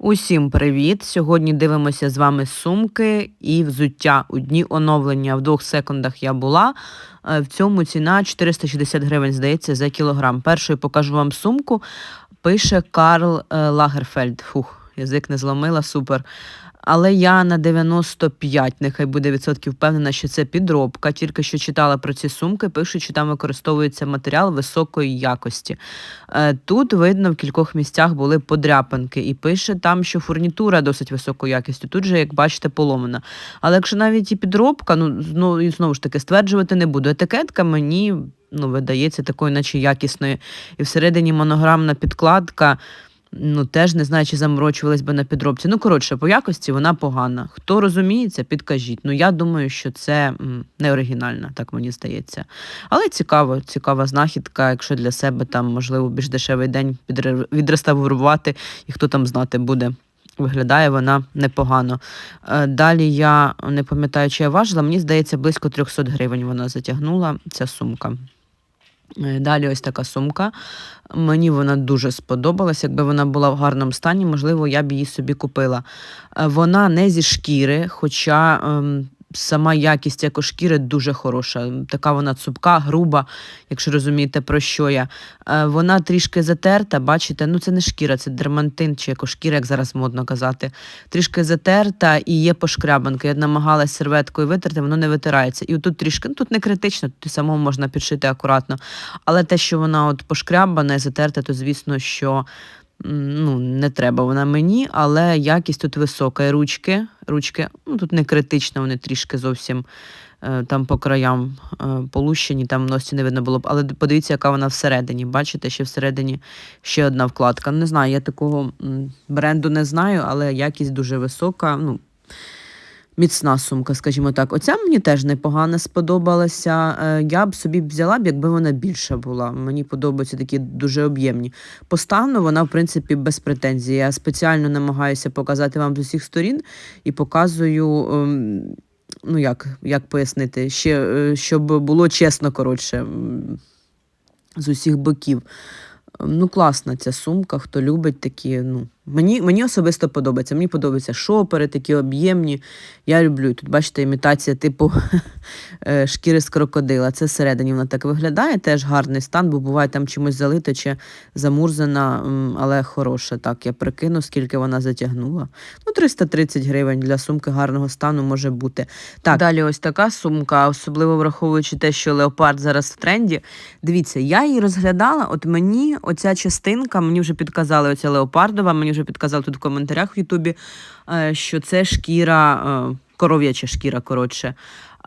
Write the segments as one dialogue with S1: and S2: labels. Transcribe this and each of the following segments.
S1: Усім привіт! Сьогодні дивимося з вами сумки і взуття. У дні оновлення в двох секундах я була. Е, В цьому ціна 460 гривень, здається, за кілограм. Першою покажу вам сумку. Пише Карл е, Лагерфельд. Фух, язик не зломила, супер. Але я на 95, нехай буде відсотків впевнена, що це підробка. Тільки що читала про ці сумки, пишуть, що там використовується матеріал високої якості. Е, Тут видно в кількох місцях були подряпинки, і пише там, що фурнітура досить високої якості. Тут же, як бачите, поломана. Але якщо навіть і підробка, ну знову, знову ж таки стверджувати не буду. Етикетка мені ну, видається такою, наче якісною. І всередині монограмна підкладка. Ну, теж не знаю, чи заморочувались би на підробці. Ну, коротше, по якості вона погана. Хто розуміється, підкажіть. Ну, я думаю, що це не оригінально, так мені здається. Але цікаво, цікава знахідка, якщо для себе там, можливо, більш дешевий день відреставрувати, і хто там знати буде. Виглядає вона непогано. Е, Далі я не пам'ятаю, чи я важила, мені здається, близько 300 гривень вона затягнула, ця сумка. Е, Далі ось така сумка. Мені вона дуже сподобалась. Якби вона була в гарному стані, можливо, я б її собі купила. Е, Вона не зі шкіри, хоча ем, сама якість екошкіри дуже хороша. Така вона цупка, груба, якщо розумієте, про що я. Е, Вона трішки затерта, бачите, ну це не шкіра, це дермантин чи екошкіра, як зараз модно казати. Трішки затерта і є пошкрябанки. Я намагалась серветкою витерти, воно не витирається. І тут трішки, ну тут не критично, тут самому можна підшити акуратно. Але те, що вона от пошкрябана і затерта, то звісно, що ну, не треба вона мені, але якість тут висока. Ручки, ручки, ну тут не критично, вони трішки зовсім е, там по краям е, полущені, там носі не видно було б. Але подивіться, яка вона всередині. Бачите, ще всередині ще одна вкладка. Не знаю, я такого бренду не знаю, але якість дуже висока. Ну, Міцна сумка, скажімо так. Оця мені теж непогано сподобалася. Е, Я б собі взяла б, якби вона більша була. Мені подобаються такі дуже об'ємні. По вона, в принципі, без претензій. Я спеціально намагаюся показати вам з усіх сторін і показую. ем, Ну, як, як пояснити, ще, е, щоб було чесно, коротше, з усіх боків. Ну, класна ця сумка, хто любить такі. Ну, мені, мені особисто подобається. Мені подобаються шопери, такі об'ємні. Я люблю. Тут, бачите, імітація типу е, шкіри з крокодила. Це всередині вона так виглядає. Теж гарний стан, бо буває там чимось залито чи замурзана, але хороша. Так, я прикину, скільки вона затягнула. Ну, 330 гривень для сумки гарного стану може бути. Так, далі ось така сумка, особливо враховуючи те, що леопард зараз в тренді. Дивіться, я її розглядала. От мені оця частинка, мені вже підказали, оця леопардова, мені вже підказав тут в коментарях в Ютубі, е, що це шкіра, е, коров'яча шкіра, коротше.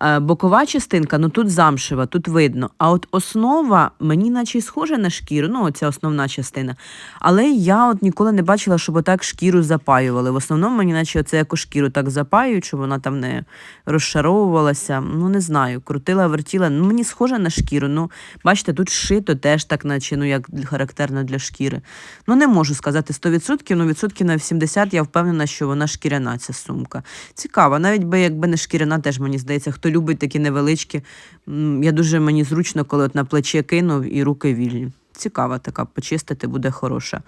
S1: Е, Бокова частинка, ну тут замшева, тут видно. А от основа мені наче схожа на шкіру, ну оця основна частина. Але я от ніколи не бачила, щоб отак шкіру запаювали. В основному мені наче оце як шкіру так запаюють, щоб вона там не розшаровувалася. Ну не знаю, крутила, вертіла. Ну мені схожа на шкіру. Ну, бачите, тут шито теж так, наче ну як характерно для шкіри. Ну не можу сказати 100%, ну відсотків на 70 я впевнена, що вона шкіряна ця сумка. Цікава, навіть би якби не шкіряна, теж мені здається, хто любить такі невеличкі. Я дуже мені зручно, коли от на плече кинув і руки вільні. Цікава така, почистити буде хороша.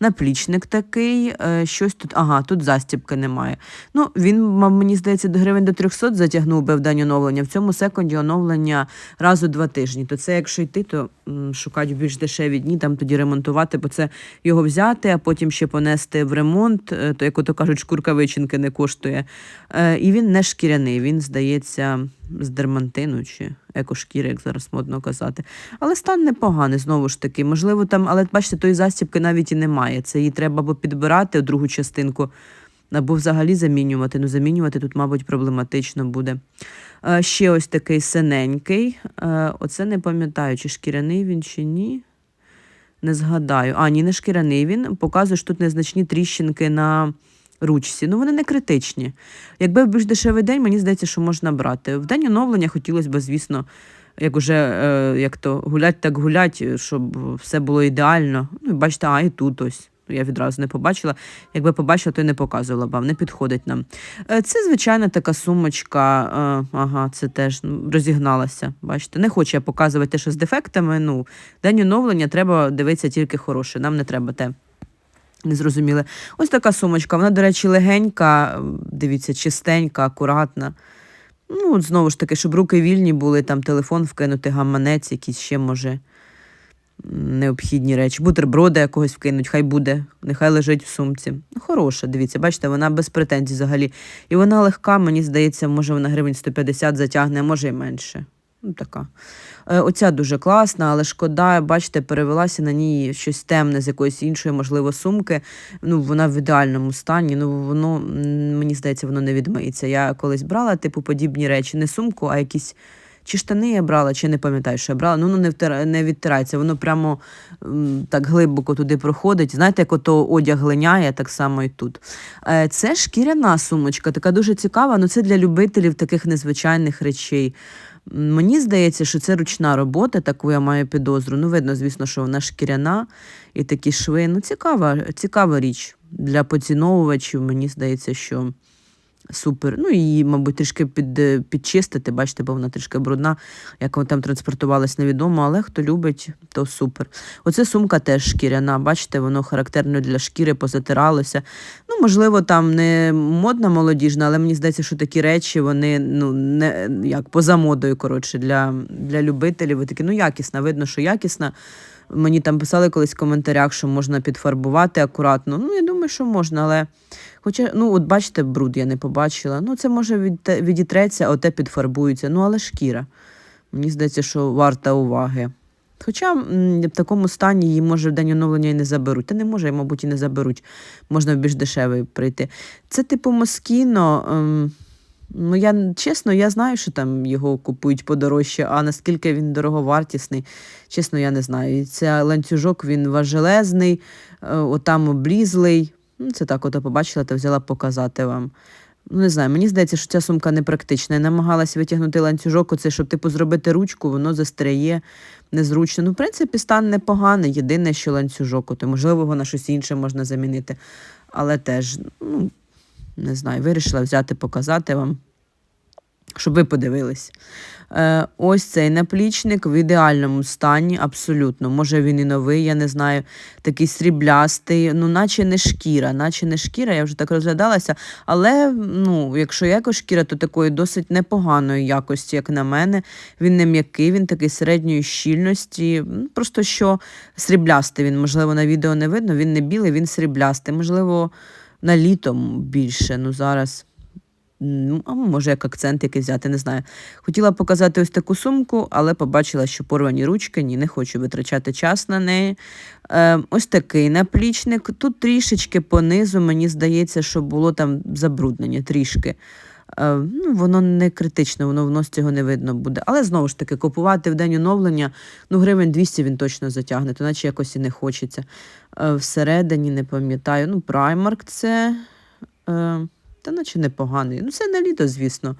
S1: Наплічник такий, е, щось тут. Ага, тут застібки немає. Ну, він, мені здається, до гривень до 300 затягнув би в день оновлення. В цьому секунді оновлення раз у два тижні. То це, якщо йти, то шукати більш дешеві дні, там тоді ремонтувати, бо це його взяти, а потім ще понести в ремонт, е, то, як ото кажуть, шкурка вичинки не коштує. Е, І він не шкіряний, він, здається, з дермантину чи екошкіри, як зараз модно казати. Але стан непоганий, знову ж таки. Можливо, там, але бачите, тої застібки навіть і немає. Це її треба або підбирати другу частинку, або взагалі замінювати. Ну, замінювати тут, мабуть, проблематично буде. Е, ще ось такий синенький. Е, оце не пам'ятаю, чи шкіряний він, чи ні. Не згадаю. А, ні, не шкіряний він. Показує, що тут незначні тріщинки на ручці. Ну, вони не критичні. Якби більш дешевий день, мені здається, що можна брати. В день оновлення хотілося б, звісно, як уже е, як то гулять, так гулять, щоб все було ідеально. Ну, і бачите, а і тут ось. Я відразу не побачила. Якби побачила, то й не показувала вам, не підходить нам. Е, Це звичайна така сумочка. е, Ага, це теж ну, розігналася. Бачите, не хочу я показувати те, що з дефектами. Ну, день оновлення треба дивитися тільки хороше. Нам не треба те. Не зрозуміли. Ось така сумочка. Вона, до речі, легенька, дивіться, чистенька, акуратна. Ну, от знову ж таки, щоб руки вільні були, там телефон вкинути, гаманець, якісь ще може необхідні речі. Бутерброди якогось вкинуть, хай буде, нехай лежить в сумці. Ну, хороша, дивіться, бачите, вона без претензій взагалі. І вона легка, мені здається, може вона гривень 150 затягне, а може і менше. Ну, така. Е, Оця дуже класна, але шкода, бачите, перевелася на ній щось темне з якоїсь іншої, можливо, сумки. Ну, вона в ідеальному стані. Ну, воно, мені здається, воно не відмиється. Я колись брала, типу, подібні речі, не сумку, а якісь. Чи штани я брала, чи не пам'ятаю, що я брала. Ну, воно не, не відтирається, воно прямо так глибоко туди проходить. Знаєте, як ото одяг линяє, так само і тут. Е, Це шкіряна сумочка, така дуже цікава. Ну, це для любителів таких незвичайних речей. Мені здається, що це ручна робота, таку я маю підозру. Ну, видно, звісно, що вона шкіряна і такі шви. Ну, цікава, цікава річ для поціновувачів. Мені здається, що супер. Ну, її, мабуть, трішки під, е, підчистити, бачите, бо вона трішки брудна, як вона там транспортувалась, невідомо, але хто любить, то супер. Оце сумка теж шкіряна, бачите, воно характерно для шкіри, позатиралося. Ну, можливо, там не модна молодіжна, але мені здається, що такі речі, вони ну, не як поза модою, коротше, для, для любителів. Такі, ну, якісна, видно, що якісна. Мені там писали колись в коментарях, що можна підфарбувати акуратно. Ну, я думаю, що можна, але. Хоча, ну, от бачите, бруд я не побачила. Ну, це може від, відітреться, а оте підфарбується. Ну, але шкіра. Мені здається, що варта уваги. Хоча в такому стані її може в день оновлення і не заберуть. Та не може, і, мабуть, і не заберуть. Можна в більш дешевий прийти. Це типу Москіно. Ем, ну, я чесно, я знаю, що там його купують подорожче, а наскільки він дороговартісний, чесно, я не знаю. І Це ланцюжок він важелезний, е, отам облізлий. Ну, це так, ото побачила та взяла показати вам. Ну, не знаю, мені здається, що ця сумка непрактична. Я намагалась витягнути ланцюжок, оце, щоб типу зробити ручку, воно застряє незручно. Ну, в принципі, стан непоганий. Єдине, що ланцюжок, то можливо, його на щось інше можна замінити. Але теж, ну, не знаю, вирішила взяти, показати вам, щоб ви подивились. Е, ось цей наплічник в ідеальному стані, абсолютно. Може він і новий, я не знаю, такий сріблястий, ну, наче не шкіра, наче не шкіра, я вже так розглядалася. Але ну, якщо якось шкіра, то такої досить непоганої якості, як на мене. Він не м'який, він такий середньої щільності. Просто що сріблястий він, можливо, на відео не видно, він не білий, він сріблястий. Можливо, на літом більше. Ну зараз. Ну, а може, як акцент якийсь взяти, не знаю. Хотіла показати ось таку сумку, але побачила, що порвані ручки, ні, не хочу витрачати час на неї. Е, ось такий наплічник. Тут трішечки понизу, мені здається, що було там забруднення трішки. Е, ну, воно не критично, воно в нос цього не видно буде. Але знову ж таки, купувати в день оновлення, ну, гривень 200 він точно затягне, то наче якось і не хочеться. Е, всередині не пам'ятаю. Ну, Primark це. Е, та наче непоганий. Ну, це на літо, звісно.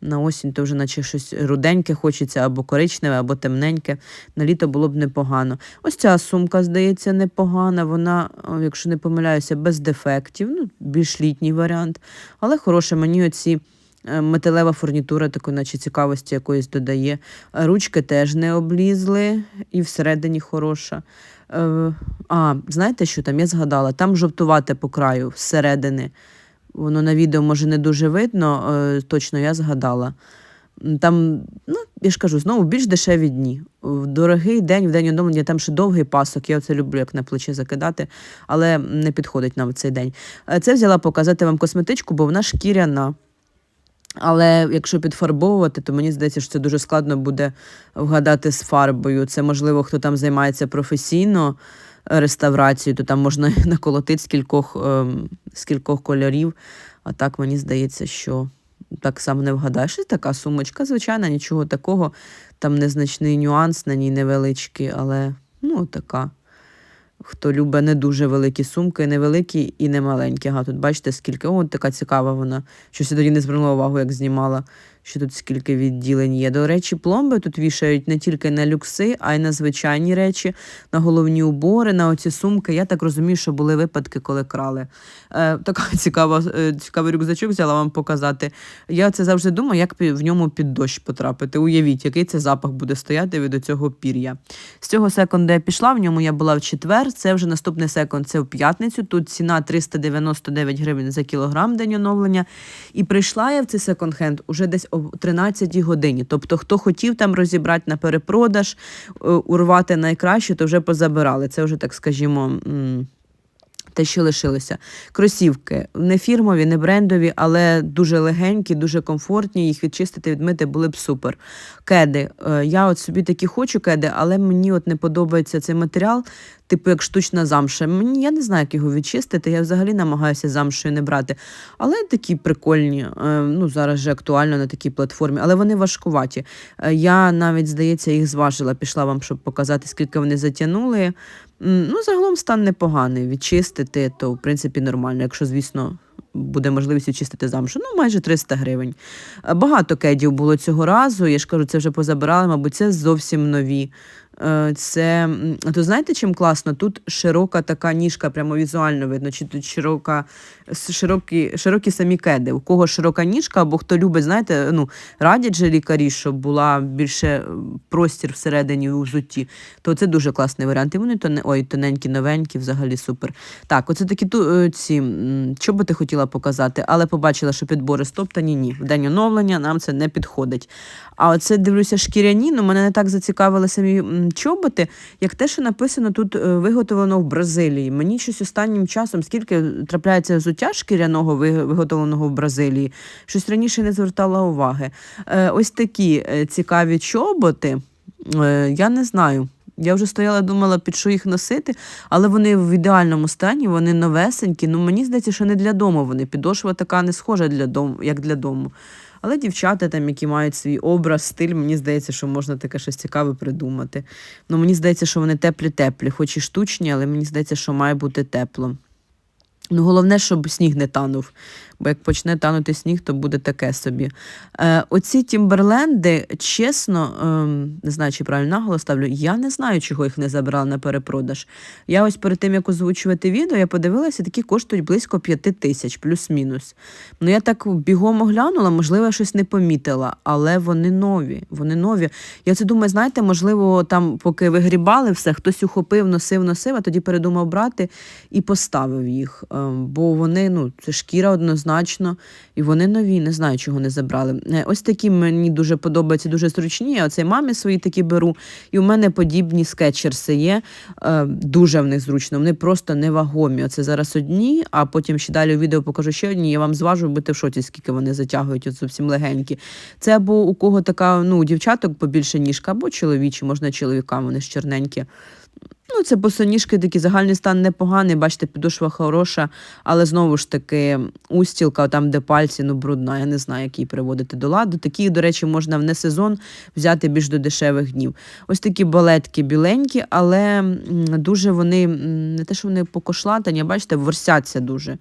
S1: На осінь то вже наче щось руденьке хочеться, або коричневе, або темненьке. На літо було б непогано. Ось ця сумка, здається, непогана. Вона, якщо не помиляюся, без дефектів. Ну, більш літній варіант. Але хороше, мені оці е, металева фурнітура, такої, наче цікавості якоїсь додає. Ручки теж не облізли, і всередині хороша. Е, А, знаєте, що там? Я згадала, там жовтувате по краю зсередини. Воно на відео може не дуже видно, е, точно я згадала. Там, ну, я ж кажу, знову більш дешеві дні. В дорогий день, в день оновлення, там ще довгий пасок. Я це люблю, як на плече закидати, але не підходить нам цей день. Е, Це взяла показати вам косметичку, бо вона шкіряна. Але якщо підфарбовувати, то мені здається, що це дуже складно буде вгадати з фарбою. Це можливо, хто там займається професійно реставрацією, то там можна наколотити з кількох, ем, кількох кольорів. А так мені здається, що так само не вгадаєш. І така сумочка, звичайно, нічого такого. Там незначний нюанс на ній невеличкий, але ну така. Хто любить не дуже великі сумки, невеликі і не маленькі. Ага, тут бачите, скільки. О, така цікава вона. Щось я тоді не звернула увагу, як знімала, що тут скільки відділень є. До речі, пломби тут вішають не тільки на люкси, а й на звичайні речі, на головні убори, на оці сумки. Я так розумію, що були випадки, коли крали. Е, така цікава, е, цікавий рюкзачок взяла вам показати. Я це завжди думаю, як в ньому під дощ потрапити. Уявіть, який це запах буде стояти від цього пір'я. З цього секунду я пішла, в ньому я була в четвер. Це вже наступний секунд, це в п'ятницю. Тут ціна 399 гривень за кілограм день оновлення. І прийшла я в цей секонд-хенд уже десь о 13 годині. Тобто, хто хотів там розібрати на перепродаж, е, урвати найкраще, то вже позабирали. Це вже так скажімо. Те, що лишилося. Кросівки не фірмові, не брендові, але дуже легенькі, дуже комфортні. Їх відчистити, відмити були б супер. Кеди. Е, Я от собі такі хочу кеди, але мені от не подобається цей матеріал, типу як штучна замша. Мені я не знаю, як його відчистити. Я взагалі намагаюся замшою не брати. Але такі прикольні. е, Ну зараз же актуально на такій платформі, але вони важкуваті. Е, Я навіть, здається, їх зважила, пішла вам, щоб показати, скільки вони затягнули. Ну, загалом стан непоганий. Відчистити, то в принципі нормально, якщо, звісно, буде можливість очистити замшу. Ну, майже 300 гривень. Е, Багато кедів було цього разу. Я ж кажу, це вже позабирали, мабуть, це зовсім нові. Е, Це то знаєте, чим класно? Тут широка така ніжка, прямо візуально видно, чи тут широка, широкі, широкі самі кеди. У кого широка ніжка, або хто любить, знаєте, ну, радять же лікарі, щоб була більше е, простір всередині у взутті, то це дуже класний варіант. І вони тоне, ой, тоненькі, новенькі, взагалі супер. Так, оце такі ту, е, ці, що би ти хотіла показати, але побачила, що підбори стоптані, ні. В день оновлення нам це не підходить. А оце дивлюся шкіряні, ну мене не так зацікавили самі чоботи, як те, що написано тут е, виготовлено в Бразилії. Мені щось останнім часом, скільки трапляється взуття шкіряного виготовленого в Бразилії, щось раніше не звертала уваги. Е, Ось такі е, цікаві чоботи. Я не знаю. Я вже стояла, думала, під що їх носити, але вони в ідеальному стані, вони новесенькі. Ну мені здається, що не для дому вони. Підошва така не схожа для дому, як для дому. Але дівчата, там, які мають свій образ, стиль, мені здається, що можна таке щось цікаве придумати. Ну, мені здається, що вони теплі-теплі, хоч і штучні, але мені здається, що має бути тепло. Ну, головне, щоб сніг не танув, бо як почне танути сніг, то буде таке собі. Е, оці Тімберленди, чесно, ем, не знаю, чи правильно наголос ставлю, я не знаю, чого їх не забрали на перепродаж. Я ось перед тим, як озвучувати відео, я подивилася, такі коштують близько 5 тисяч, плюс-мінус. Ну, я так бігом оглянула, можливо, я щось не помітила, але вони нові. Вони нові. Я це думаю, знаєте, можливо, там, поки вигрібали все, хтось ухопив, носив, носив, а тоді передумав брати і поставив їх. Ем, Бо вони, ну, це шкіра однозначно, і вони нові, не знаю, чого не забрали. Е, Ось такі мені дуже подобаються, дуже зручні. Я оцей мамі свої такі беру. І у мене подібні скетчерси є. Е, Дуже в них зручно. Вони просто невагомі. Оце зараз одні, а потім ще далі у відео покажу ще одні. Я вам зважу, будете в шоці, скільки вони затягують, от зовсім легенькі. Це або у кого така, ну, у дівчаток побільше ніжка, або чоловічі, можна чоловікам, вони ж чорненькі. Ну, це босоніжки, такі загальний стан непоганий, бачите, підошва хороша, але знову ж таки устілка, там, де пальці, ну, брудна, я не знаю, як її приводити до ладу. Такі, до речі, можна в несезон взяти більш до дешевих днів. Ось такі балетки біленькі, але дуже вони, не те, що вони покошлатані, бачите, ворсяться дуже.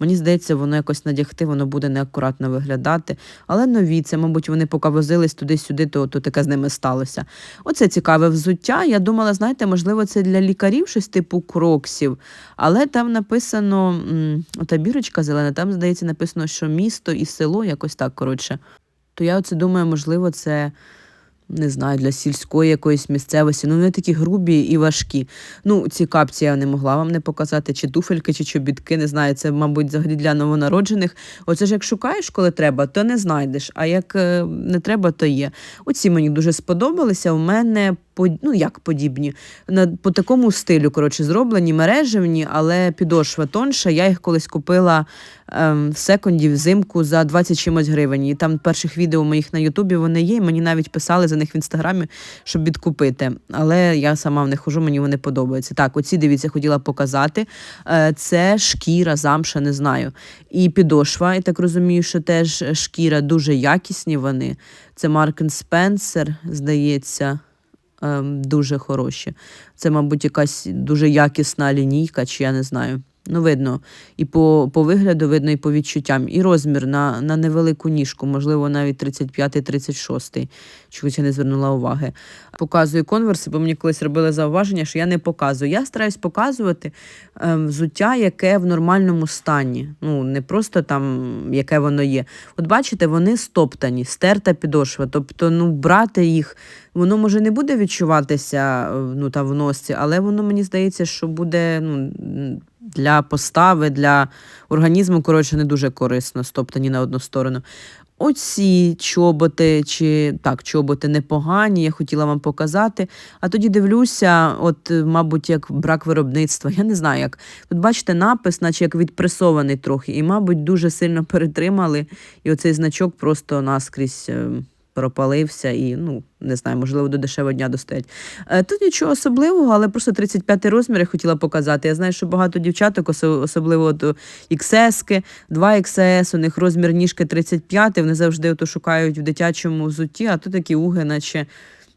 S1: Мені здається, воно якось надягти, воно буде неакуратно виглядати. Але нові, це, мабуть, вони поки возились туди-сюди, то, то таке з ними сталося. Оце цікаве взуття. Я думала, знаєте, можливо, це для лікарів щось типу кроксів. Але там написано, ота бірочка зелена, там, здається, написано, що місто і село, якось так, коротше. То я оце думаю, можливо, це. Не знаю, для сільської якоїсь місцевості. Ну, вони такі грубі і важкі. Ну, ці капці я не могла вам не показати, чи туфельки, чи чобітки, не знаю. Це, мабуть, взагалі для новонароджених. Оце ж як шукаєш, коли треба, то не знайдеш. А як е, не треба, то є. Оці мені дуже сподобалися. У мене ну, як подібні. На, по такому стилю, коротше, зроблені мережевні, але підошва тонша. Я їх колись купила ем, в секунді взимку за 20 чимось гривень. І там перших відео моїх на Ютубі вони є. і Мені навіть писали за них в інстаграмі, щоб відкупити. Але я сама в них хожу, мені вони подобаються. Так, оці дивіться, хотіла показати. Е, це шкіра, замша, не знаю. І підошва, я так розумію, що теж шкіра дуже якісні вони. Це Mark Spencer, здається. ем, Дуже хороші. Це, мабуть, якась дуже якісна лінійка, чи я не знаю. Ну, видно, і по, по вигляду видно, і по відчуттям. І розмір на, на невелику ніжку, можливо, навіть 35-36. Чогось я не звернула уваги. Показую конверси, бо мені колись робили зауваження, що я не показую. Я стараюсь показувати е, взуття, яке в нормальному стані. Ну, не просто там, яке воно є. От бачите, вони стоптані, стерта підошва. Тобто, ну, брати їх, воно може не буде відчуватися е, ну, там, в носці, але воно мені здається, що буде. ну, для постави, для організму, коротше, не дуже корисно, стоптані на одну сторону. Оці чоботи, чи так, чоботи непогані, я хотіла вам показати. А тоді дивлюся, от, мабуть, як брак виробництва. Я не знаю як. Тут бачите напис, наче як відпресований трохи, і, мабуть, дуже сильно перетримали. І оцей значок просто наскрізь. Пропалився і, ну, не знаю, можливо, до дешевого дня достоять. Е, Тут нічого особливого, але просто 35 розмір я хотіла показати. Я знаю, що багато дівчаток, особливо от XS, 2XS, у них розмір ніжки 35, вони завжди шукають в дитячому взутті, а тут такі уги, наче.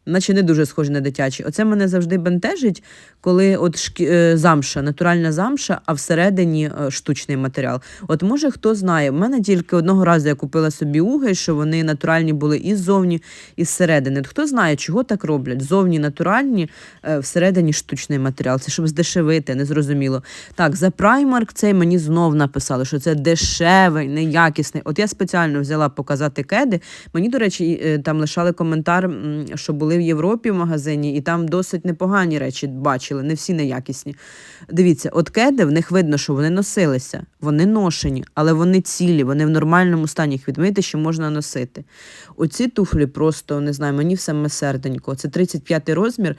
S1: Наче не дуже схожі на дитячі. Оце мене завжди бентежить, коли от шкі... е, замша, натуральна замша, а всередині е, штучний матеріал. От може хто знає, в мене тільки одного разу я купила собі уги, що вони натуральні були і ззовні, і зсередини. От Хто знає, чого так роблять? Зовні натуральні, е, всередині штучний матеріал. Це щоб здешевити, незрозуміло. Так, за Primark цей мені знов написали, що це дешевий, неякісний. От я спеціально взяла показати кеди. Мені, до речі, там лишали коментар, що були в Європі в магазині, і там досить непогані речі бачили, не всі неякісні. Дивіться, от кеди в них видно, що вони носилися, вони ношені, але вони цілі, вони в нормальному стані їх відмити, що можна носити. Оці туфлі просто не знаю, мені в саме серденько. Це 35 розмір.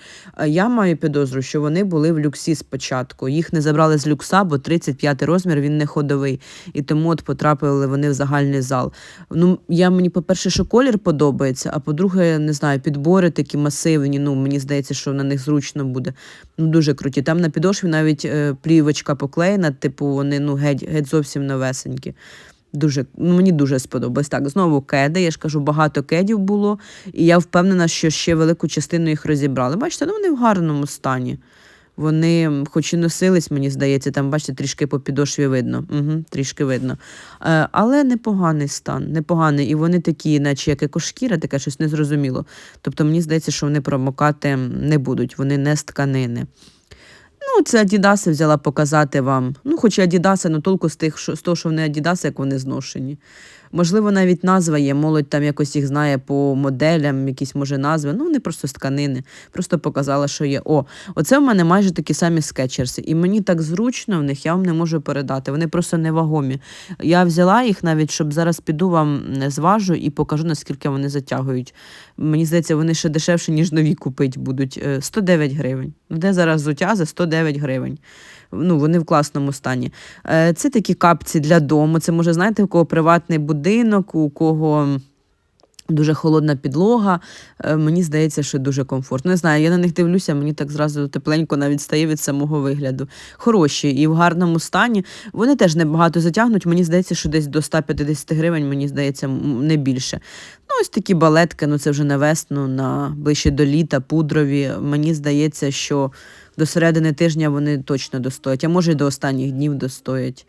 S1: Я маю підозру, що вони були в люксі спочатку. Їх не забрали з люкса, бо 35 розмір він не ходовий. І тому от потрапили вони в загальний зал. Ну, я мені, по-перше, що колір подобається, а по-друге, не знаю, підбори такі масивні. Ну, мені здається, що на них зручно буде. Ну, дуже круті. Там на підошві навіть е, плівочка поклеєна, типу, вони ну, геть, геть зовсім новесенькі. Дуже, ну, мені дуже сподобалось. Так, знову кеди. Я ж кажу, багато кедів було, і я впевнена, що ще велику частину їх розібрали. Бачите, ну вони в гарному стані. Вони, хоч і носились, мені здається, там, бачите, трішки по підошві видно. Угу, трішки видно. Е, але непоганий стан, непоганий. І вони такі, наче як екошкіра, таке щось незрозуміло. Тобто мені здається, що вони промокати не будуть, вони не з тканини. Ну, це Адідаси взяла показати вам. Ну, хоч і Адідаси, але толку з тих, з того, що вони Адідаси, як вони зношені. Можливо, навіть назва є, молодь там якось їх знає по моделям, якісь може назви. Ну, вони просто з тканини. Просто показала, що є. О, оце в мене майже такі самі скетчерси. І мені так зручно в них, я вам не можу передати. Вони просто невагомі. Я взяла їх навіть, щоб зараз піду вам е, зважу і покажу, наскільки вони затягують. Мені здається, вони ще дешевше, ніж нові купити будуть. Е, 109 гривень. Ну, Де зараз взуття за 109 гривень. Ну, вони в класному стані. Е, Це такі капці для дому. Це може, знаєте, у кого приватний будинок, у кого. Дуже холодна підлога. Е, Мені здається, що дуже комфортно. Не знаю, я на них дивлюся, мені так зразу тепленько навіть стає від самого вигляду. Хороші і в гарному стані. Вони теж небагато затягнуть. Мені здається, що десь до 150 гривень, мені здається, не більше. Ну, ось такі балетки, ну це вже на весну, на ближче до літа, пудрові. Мені здається, що до середини тижня вони точно достоять, а може й до останніх днів достоять.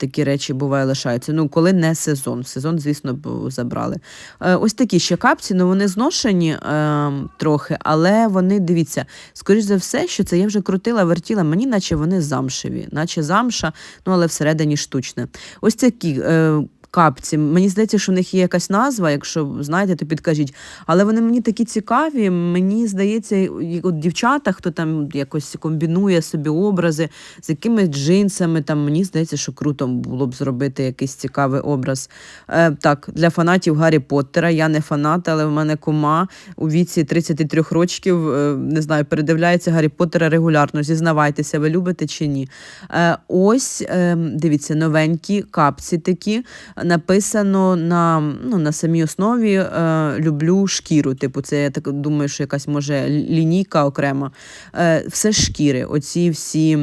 S1: Такі речі буває лишаються. Ну, коли не сезон. Сезон, звісно, забрали. Е, ось такі ще капці, ну вони зношені е, трохи, але вони, дивіться, скоріш за все, що це я вже крутила, вертіла, мені наче вони замшеві, наче замша, ну але всередині штучне. Ось такі. Е, Капці, мені здається, що в них є якась назва, якщо знаєте, то підкажіть. Але вони мені такі цікаві. Мені здається, от дівчата, хто там якось комбінує собі образи з якимись джинсами. Там мені здається, що круто було б зробити якийсь цікавий образ. Е, так, для фанатів Гаррі Поттера. Я не фанат, але в мене кума у віці 33 років, е, не знаю, передивляється Гаррі Поттера регулярно. Зізнавайтеся, ви любите чи ні. Е, ось, е, дивіться, новенькі капці такі. Написано на, ну, на самій основі е, люблю шкіру. Типу, це я так думаю, що якась може лінійка окрема. Е, все шкіри. Оці всі.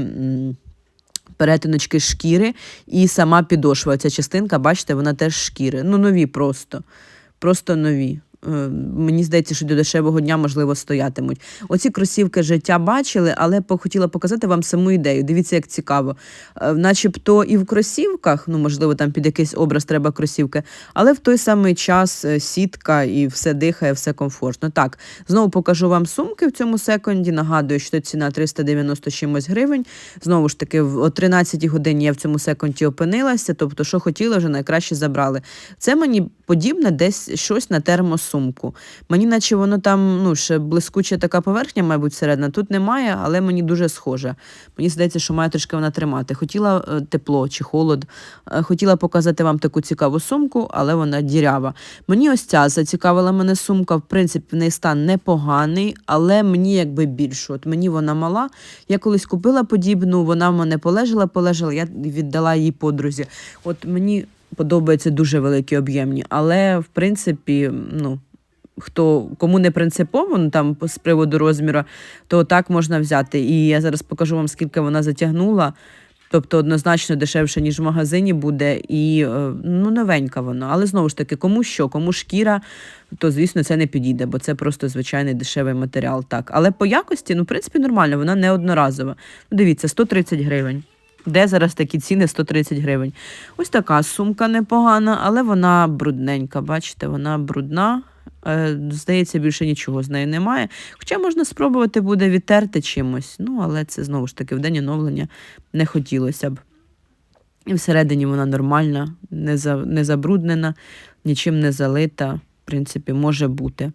S1: Перетиночки шкіри і сама підошва. Ця частинка, бачите, вона теж шкіри. Ну, нові просто. Просто нові. Е, мені здається, що до дешевого дня можливо стоятимуть. Оці кросівки життя бачили, але хотіла показати вам саму ідею. Дивіться, як цікаво. Е, Начебто і в кросівках, ну можливо, там під якийсь образ треба кросівки, але в той самий час е, сітка і все дихає, все комфортно. Так, знову покажу вам сумки в цьому секонді. Нагадую, що ціна 390 чимось гривень. Знову ж таки, о 13 годині я в цьому секонді опинилася. Тобто, що хотіла, вже найкраще забрали. Це мені подібне десь щось на термосумку. Мені, наче воно там ну, ще блискуча така поверхня, мабуть, середна. Тут немає, але мені дуже схоже. Мені здається, що має трішки вона тримати. Хотіла е, тепло чи холод. Е, Хотіла показати вам таку цікаву сумку, але вона дірява. Мені ось ця зацікавила мене сумка. В принципі, в неї стан непоганий, але мені якби більше. От мені вона мала. Я колись купила подібну, вона в мене полежала, полежала, я віддала її подрузі. От мені подобаються дуже великі об'ємні, але в принципі, ну. Хто кому не принципово ну, там з приводу розміру, то так можна взяти. І я зараз покажу вам, скільки вона затягнула. Тобто однозначно дешевше, ніж в магазині буде, і е, ну, новенька вона. Але знову ж таки, кому що, кому шкіра, то звісно це не підійде, бо це просто звичайний дешевий матеріал. Так. Але по якості, ну, в принципі, нормально, вона не одноразова. Ну, дивіться, 130 гривень. Де зараз такі ціни 130 гривень? Ось така сумка непогана, але вона брудненька. Бачите, вона брудна. Е, Здається, більше нічого з нею немає. Хоча можна спробувати буде відтерти чимось. Ну, але це знову ж таки в день оновлення не хотілося б. І всередині вона нормальна, не, за, не забруднена, нічим не залита. В принципі, може бути.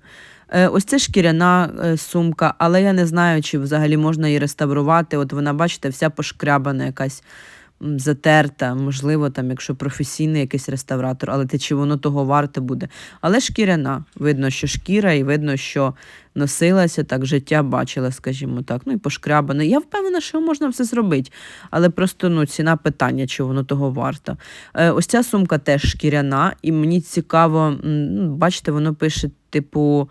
S1: Е, ось це шкіряна е, сумка, але я не знаю, чи взагалі можна її реставрувати. От вона, бачите, вся пошкрябана, якась затерта, можливо, там, якщо професійний якийсь реставратор, але те, чи воно того варте буде. Але шкіряна. Видно, що шкіра, і видно, що носилася, так життя бачила, скажімо так. Ну і пошкрябана. Я впевнена, що можна все зробити. Але просто ну, ціна питання, чи воно того варто. Е, ось ця сумка теж шкіряна, і мені цікаво, ну, бачите, воно пише, типу,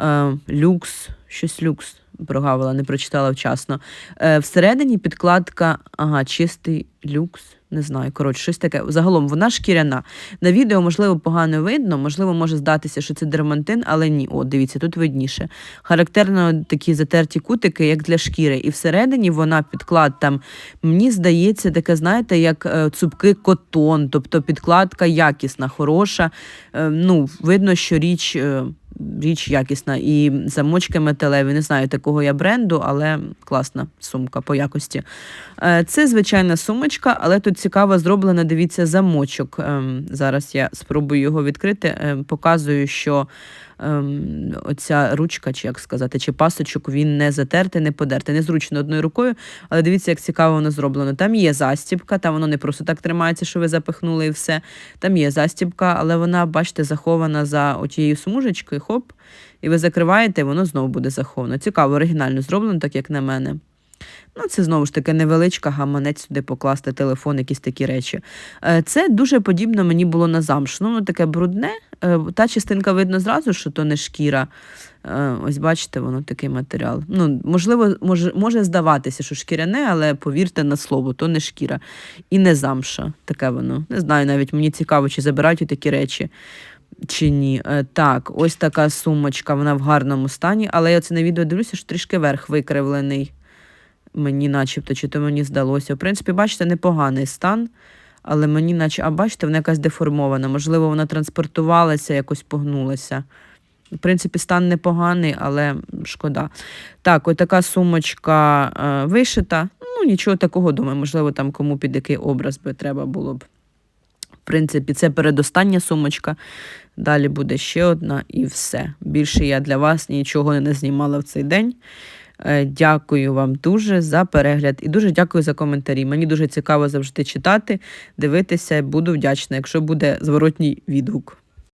S1: е, люкс, щось люкс. Прогавила, не прочитала вчасно. Е, всередині підкладка, ага, чистий люкс. Не знаю, коротше, щось таке. Загалом вона шкіряна. На відео, можливо, погано видно, можливо, може здатися, що це дермантин, але ні. О, дивіться, тут видніше. Характерно такі затерті кутики, як для шкіри. І всередині вона підклад там, мені здається, таке, знаєте, як е, цупкий котон, тобто підкладка якісна, хороша. Е, ну, видно, що річ. Е, Річ якісна і замочки металеві. Не знаю такого я бренду, але класна сумка по якості. Е, Це звичайна сумочка, але тут цікаво зроблено, дивіться, замочок. Ем, Зараз я спробую його відкрити. Ем, Показую, що ем, оця ручка, чи як сказати, чи пасочок, він не затертий, не подертий. Незручно одною рукою, але дивіться, як цікаво воно зроблено. Там є застібка, там воно не просто так тримається, що ви запихнули і все. Там є застібка, але вона, бачите, захована за отією смужечкою, хоп, і ви закриваєте, і воно знову буде заховано. Цікаво, оригінально зроблено, так як на мене. Ну, це знову ж таки невеличка гаманець сюди покласти телефон, якісь такі речі. Е, Це дуже подібно мені було на замш. Ну, воно таке брудне. Е, Та частинка видно зразу, що то не шкіра. Е, Ось бачите, воно такий матеріал. Ну, можливо, може, може здаватися, що шкіряне, але повірте на слово, то не шкіра. І не замша. Таке воно. Не знаю, навіть мені цікаво, чи забирають такі речі. Чи ні. Е, Так, ось така сумочка, вона в гарному стані, але я це на відео дивлюся, що трішки верх викривлений. Мені начебто, чи то мені здалося. В принципі, бачите, непоганий стан, але мені наче, а бачите, вона якась деформована. Можливо, вона транспортувалася, якось погнулася. В принципі, стан непоганий, але шкода. Так, ось така сумочка е, вишита. Ну, нічого такого думаю, можливо, там кому під який образ би треба було б. Принципі, це передостання сумочка. Далі буде ще одна і все. Більше я для вас нічого не знімала в цей день. Е, Дякую вам дуже за перегляд і дуже дякую за коментарі. Мені дуже цікаво завжди читати, дивитися. Буду вдячна, якщо буде зворотній відгук.